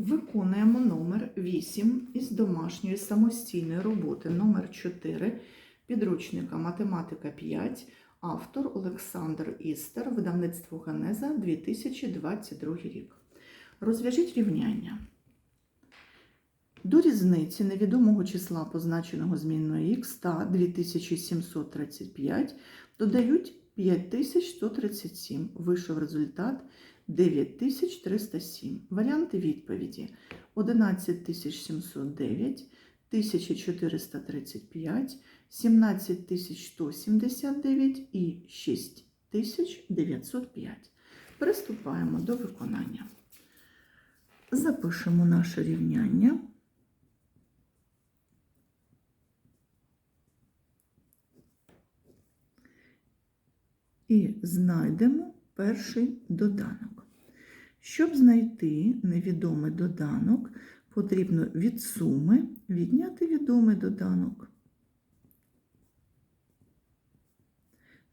Виконуємо номер 8 із домашньої самостійної роботи номер 4 підручника Математика 5, автор Олександр Істер, видавництво Генеза 2022 рік. Розв'яжіть рівняння. До різниці невідомого числа, позначеного змінною х та 2735, додають 5137. Вийшов результат 9307. Варіанти відповіді 11709, 1435, 17179 і 6905. Приступаємо до виконання. Запишемо наше рівняння. І знайдемо перший доданок. Щоб знайти невідомий доданок, потрібно від суми відняти відомий доданок.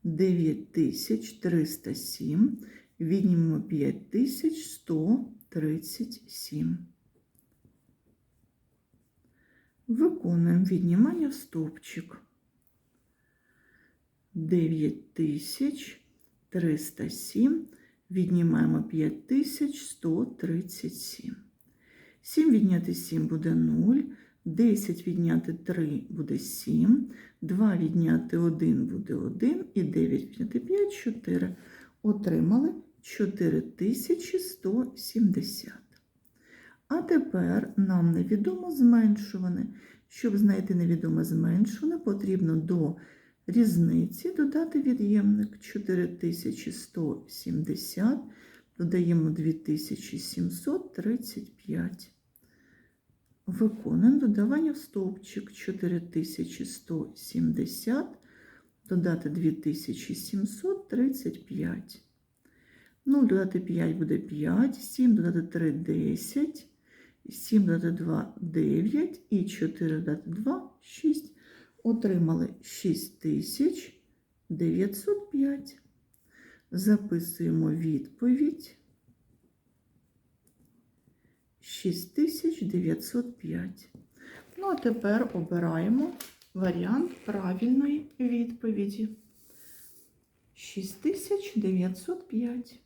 9307 віднімемо 5137. Виконуємо віднімання в стовпчик. 9307 віднімаємо 5137. 7 відняти 7 буде 0, 10 відняти 3 буде 7, 2 відняти 1 буде 1 і 9 відняти 5 4. Отримали 4170. А тепер нам невідомо зменшуване. Щоб знайти невідоме зменшуване, потрібно до різниці додати від'ємник 4170, додаємо 2735. Виконуємо додавання в стовпчик 4170, додати 2735. 0 додати 5 буде 5, 7 додати 3 10, 7 додати 2 9 і 4 додати 2 6. Отримали 6905. Записуємо відповідь 6905. Ну, а тепер обираємо варіант правильної відповіді. 6905.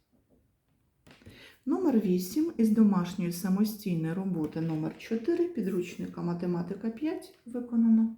Номер 8 із домашньої самостійної роботи номер 4 підручника Математика 5 виконано.